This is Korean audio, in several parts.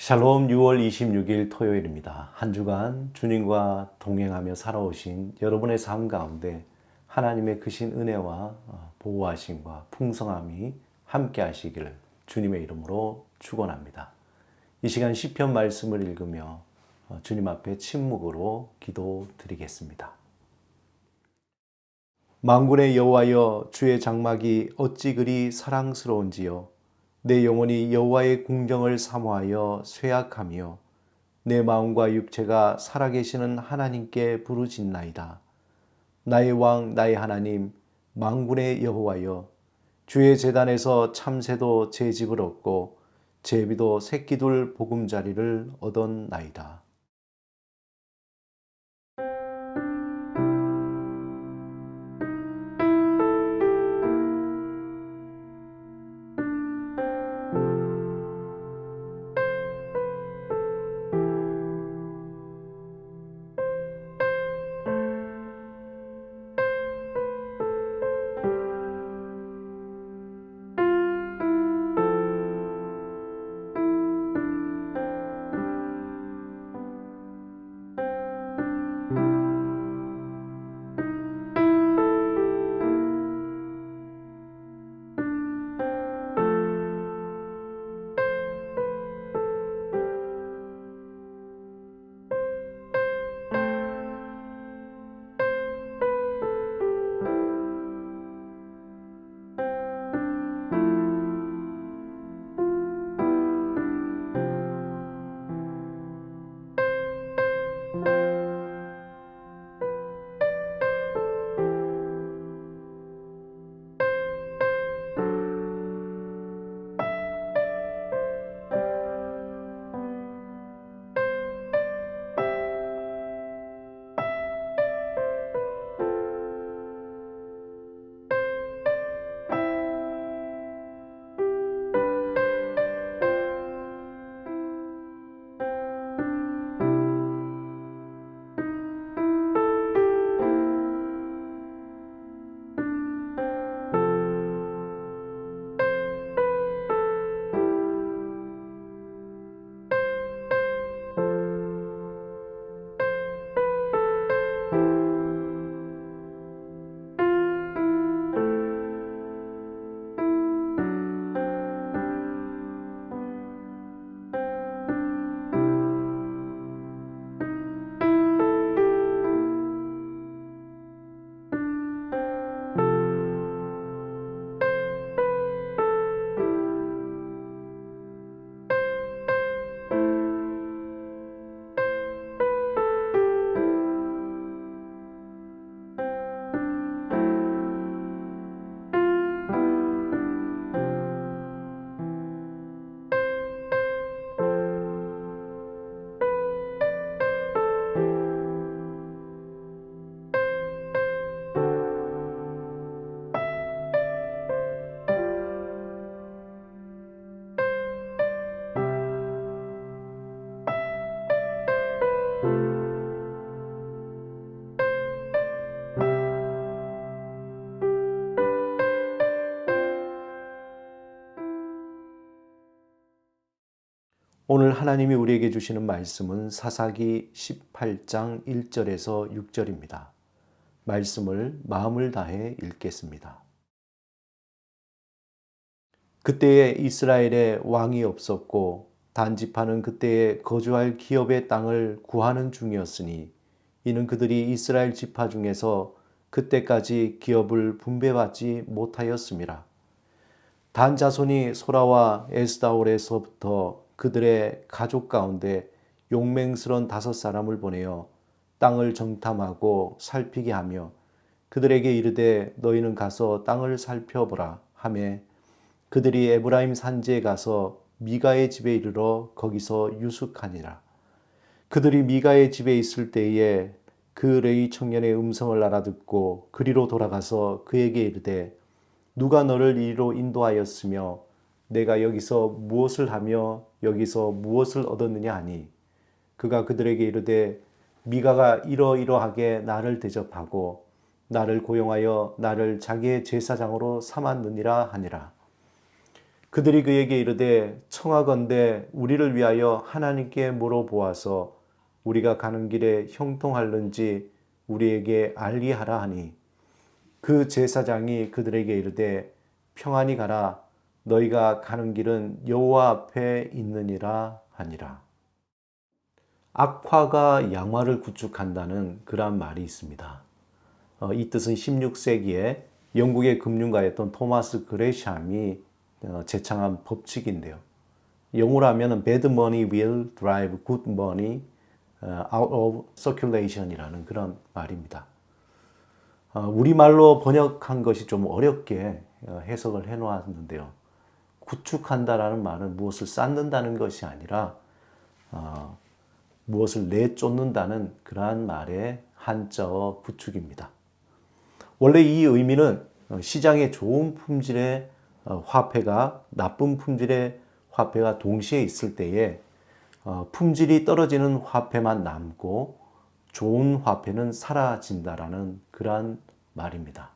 샬롬 6월 26일 토요일입니다. 한 주간 주님과 동행하며 살아오신 여러분의 삶 가운데 하나님의 크신 은혜와 어, 보호하심과 풍성함이 함께 하시기를 주님의 이름으로 축원합니다. 이 시간 시편 말씀을 읽으며 어, 주님 앞에 침묵으로 기도 드리겠습니다. 만군의 여호와여 주의 장막이 어찌 그리 사랑스러운지요 내 영혼이 여호와의 궁정을 사모하여 쇠약하며 내 마음과 육체가 살아계시는 하나님께 부르짖나이다. 나의 왕 나의 하나님 만군의 여호와여 주의 재단에서 참새도 제 집을 얻고 제비도 새끼둘 보금자리를 얻었나이다. 오늘 하나님이 우리에게 주시는 말씀은 사사기 18장 1절에서 6절입니다. 말씀을 마음을 다해 읽겠습니다. 그때에 이스라엘에 왕이 없었고 단지파는 그때에 거주할 기업의 땅을 구하는 중이었으니 이는 그들이 이스라엘 지파 중에서 그때까지 기업을 분배받지 못하였습니다. 단 자손이 소라와 에스다올에서부터 그들의 가족 가운데 용맹스런 다섯 사람을 보내어 땅을 정탐하고 살피게 하며 그들에게 이르되 너희는 가서 땅을 살펴보라 하매 그들이 에브라임 산지에 가서 미가의 집에 이르러 거기서 유숙하니라. 그들이 미가의 집에 있을 때에 그 레이 청년의 음성을 알아듣고 그리로 돌아가서 그에게 이르되 누가 너를 이리로 인도하였으며 내가 여기서 무엇을 하며 여기서 무엇을 얻었느냐 하니 그가 그들에게 이르되 미가가 이러이러하게 나를 대접하고 나를 고용하여 나를 자기의 제사장으로 삼았느니라 하니라. 그들이 그에게 이르되 청하건대 우리를 위하여 하나님께 물어보아서 우리가 가는 길에 형통할는지 우리에게 알리하라 하니 그 제사장이 그들에게 이르되 평안히 가라 너희가 가는 길은 여호와 앞에 있느니라 하니라. 악화가 양화를 구축한다는 그러한 말이 있습니다. 어, 이 뜻은 16세기에 영국의 금융가였던 토마스 그레샴이 어, 제창한 법칙인데요. 영어로 하면 bad money will drive good money 어, out of circulation이라는 그런 말입니다. 어, 우리말로 번역한 것이 좀 어렵게 어, 해석을 해 놓았는데요. 구축한다라는 말은 무엇을 쌓는다는 것이 아니라 어, 무엇을 내쫓는다는 그러한 말의 한자어 구축입니다. 원래 이 의미는 어, 시장에 좋은 품질의 어, 화폐가 나쁜 품질의 화폐가 동시에 있을 때에 어, 품질이 떨어지는 화폐만 남고 좋은 화폐는 사라진다라는 그러한 말입니다.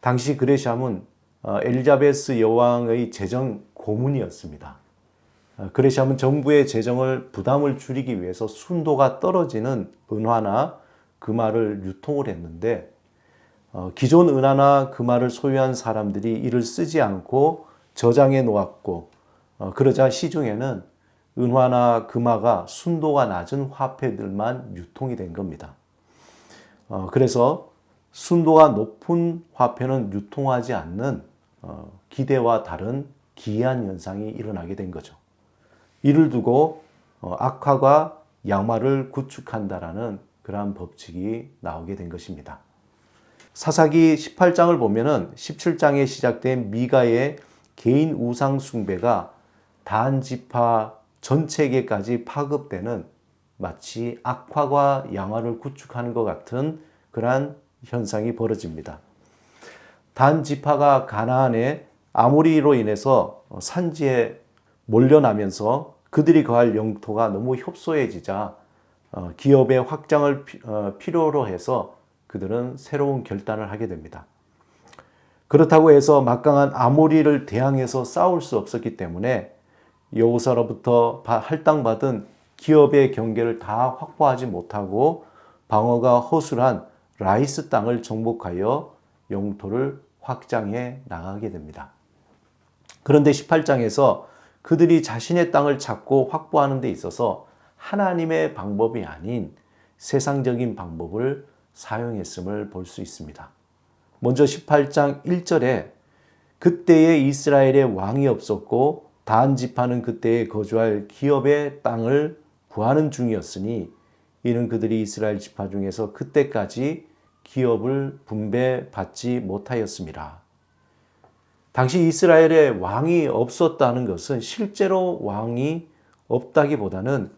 당시 그레샴은 엘리자베스 여왕의 재정 고문이었습니다. 어, 그레샴은 정부의 재정을 부담을 줄이기 위해서 순도가 떨어지는 은화나 금화를 유통을 했는데 어, 기존 은화나 금화를 소유한 사람들이 이를 쓰지 않고 저장해 놓았고 어, 그러자 시중에는 은화나 금화가 순도가 낮은 화폐들만 유통이 된 겁니다. 어, 그래서 순도가 높은 화폐는 유통하지 않는 어, 기대와 다른 기이한 현상이 일어나게 된 거죠. 이를 두고 어, 악화가 양화를 구축한다라는 그러한 법칙이 나오게 된 것입니다. 사사기 18장을 보면은 17장에 시작된 미가의 개인 우상 숭배가 단 지파 전체계까지 파급되는 마치 악화과 양화를 구축하는 것 같은 그러한 현상이 벌어집니다. 단 지파가 가나안의 아모리로 인해서 산지에 몰려나면서 그들이 거할 영토가 너무 협소해지자 어, 기업의 확장을 피- 어, 필요로 해서 그들은 새로운 결단을 하게 됩니다. 그렇다고 해서 막강한 아모리를 대항해서 싸울 수 없었기 때문에 여호사로부터 바- 할당받은 기업의 경계를 다 확보하지 못하고 방어가 허술한 라이스 땅을 정복하여 영토를 확장해 나가게 됩니다. 그런데 18장에서 그들이 자신의 땅을 찾고 확보하는 데 있어서 하나님의 방법이 아닌 세상적인 방법을 사용했음을 볼 수 있습니다. 먼저 18장 1절에 그때에 이스라엘에 왕이 없었고 단 지파는 그때에 거주할 기업의 땅을 구하는 중이었으니 이는 그들이 이스라엘 지파 중에서 그때까지 기업을 분배받지 못하였습니다. 당시 이스라엘에 왕이 없었다는 것은 실제로 왕이 없다기보다는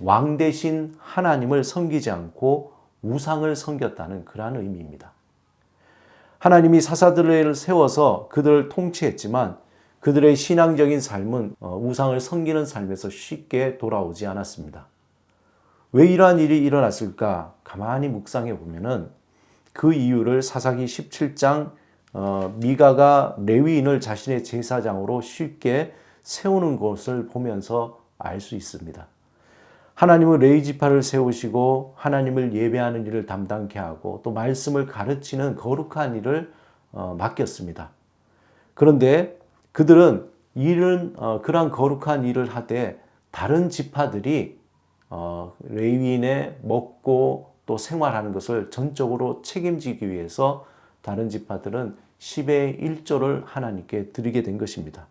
왕 대신 하나님을 섬기지 않고 우상을 섬겼다는 그러한 의미입니다. 하나님이 사사들을 세워서 그들을 통치했지만 그들의 신앙적인 삶은 어, 우상을 섬기는 삶에서 쉽게 돌아오지 않았습니다. 왜 이러한 일이 일어났을까? 가만히 묵상해 보면은 그 이유를 사사기 17장 어, 미가가 레위인을 자신의 제사장으로 쉽게 세우는 것을 보면서 알 수 있습니다. 하나님은 레위 지파를 세우시고 하나님을 예배하는 일을 담당케 하고 또 말씀을 가르치는 거룩한 일을 어, 맡겼습니다. 그런데 그들은 일은 어, 그러한 거룩한 일을 하되 다른 지파들이 어, 레위인의 먹고 또 생활하는 것을 전적으로 책임지기 위해서 다른 지파들은 10의 1조를 하나님께 드리게 된 것입니다.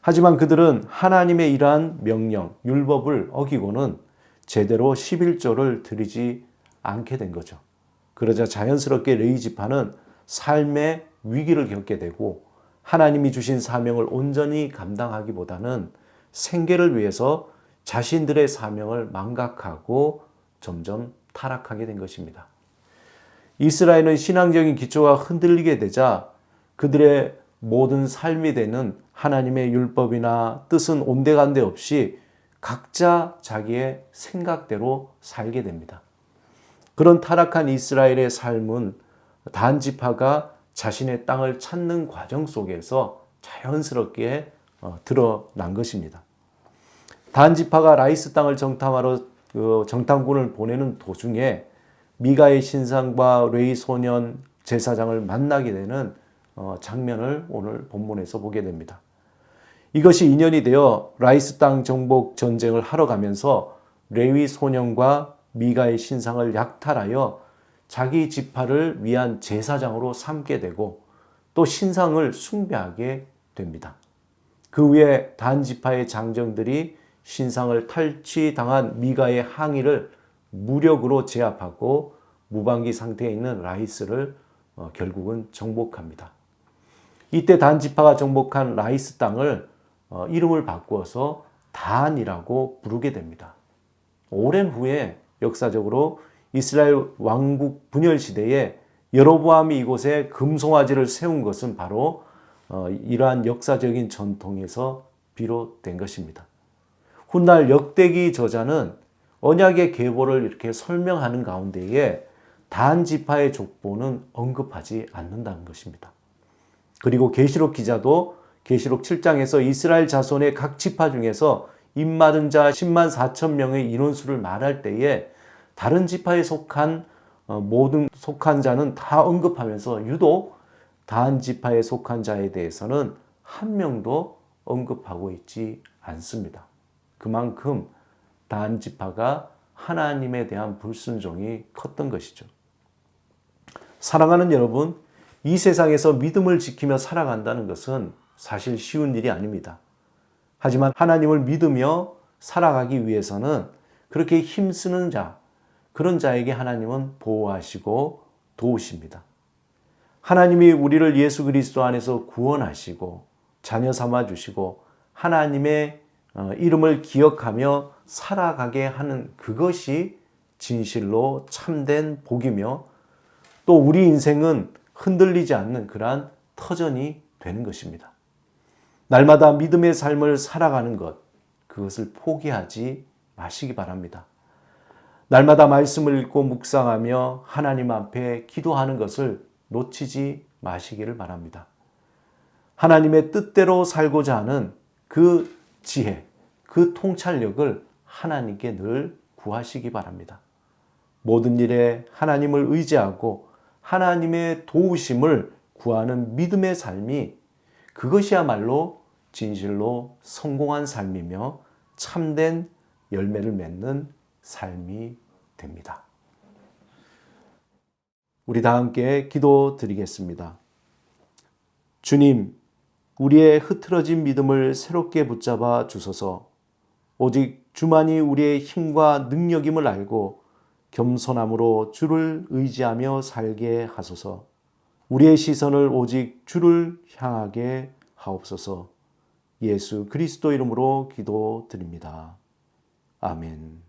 하지만 그들은 하나님의 이러한 명령, 율법을 어기고는 제대로 11조를 드리지 않게 된 거죠. 그러자 자연스럽게 레위 지파는 삶의 위기를 겪게 되고 하나님이 주신 사명을 온전히 감당하기보다는 생계를 위해서 자신들의 사명을 망각하고 점점 타락하게 된 것입니다. 이스라엘은 신앙적인 기초가 흔들리게 되자 그들의 모든 삶이 되는 하나님의 율법이나 뜻은 온데간데 없이 각자 자기의 생각대로 살게 됩니다. 그런 타락한 이스라엘의 삶은 단 지파가 자신의 땅을 찾는 과정 속에서 자연스럽게 어, 드러난 것입니다. 단지파가 라이스 땅을 정탐하러 그 정탐군을 보내는 도중에 미가의 신상과 레이 소년 제사장을 만나게 되는 어, 장면을 오늘 본문에서 보게 됩니다. 이것이 인연이 되어 라이스 땅 정복 전쟁을 하러 가면서 레위 소년과 미가의 신상을 약탈하여 자기 지파를 위한 제사장으로 삼게 되고 또 신상을 숭배하게 됩니다. 그 후에 단 지파의 장정들이 신상을 탈취당한 미가의 항의를 무력으로 제압하고 무방기 상태에 있는 라이스를 어, 결국은 정복합니다. 이때 단 지파가 정복한 라이스 땅을 어, 이름을 바꾸어서 단이라고 부르게 됩니다. 오랜 후에 역사적으로 이스라엘 왕국 분열 시대에 여로보암이 이곳에 금송아지를 세운 것은 바로 어, 이러한 역사적인 전통에서 비롯된 것입니다. 훗날 역대기 저자는 언약의 계보를 이렇게 설명하는 가운데에 단 지파의 족보는 언급하지 않는다는 것입니다. 그리고 계시록 기자도 계시록 7장에서 이스라엘 자손의 각 지파 중에서 입맞은 자 10만 4천 명의 인원수를 말할 때에 다른 지파에 속한 어, 모든 속한 자는 다 언급하면서 유독 단 지파에 속한 자에 대해서는 한 명도 언급하고 있지 않습니다. 그만큼 단 지파가 하나님에 대한 불순종이 컸던 것이죠. 사랑하는 여러분, 이 세상에서 믿음을 지키며 살아간다는 것은 사실 쉬운 일이 아닙니다. 하지만 하나님을 믿으며 살아가기 위해서는 그렇게 힘쓰는 자, 그런 자에게 하나님은 보호하시고 도우십니다. 하나님이 우리를 예수 그리스도 안에서 구원하시고 자녀 삼아 주시고 하나님의 어, 이름을 기억하며 살아가게 하는 그것이 진실로 참된 복이며 또 우리 인생은 흔들리지 않는 그러한 터전이 되는 것입니다. 날마다 믿음의 삶을 살아가는 것, 그것을 포기하지 마시기 바랍니다. 날마다 말씀을 읽고 묵상하며 하나님 앞에 기도하는 것을 놓치지 마시기를 바랍니다. 하나님의 뜻대로 살고자 하는 그 지혜, 그 통찰력을 하나님께 늘 구하시기 바랍니다. 모든 일에 하나님을 의지하고 하나님의 도우심을 구하는 믿음의 삶이 그것이야말로 진실로 성공한 삶이며 참된 열매를 맺는 삶이 됩니다. 우리 다 함께 기도 드리겠습니다. 주님, 우리의 흐트러진 믿음을 새롭게 붙잡아 주소서 오직 주만이 우리의 힘과 능력임을 알고 겸손함으로 주를 의지하며 살게 하소서 우리의 시선을 오직 주를 향하게 하옵소서 예수 그리스도 이름으로 기도 드립니다. 아멘.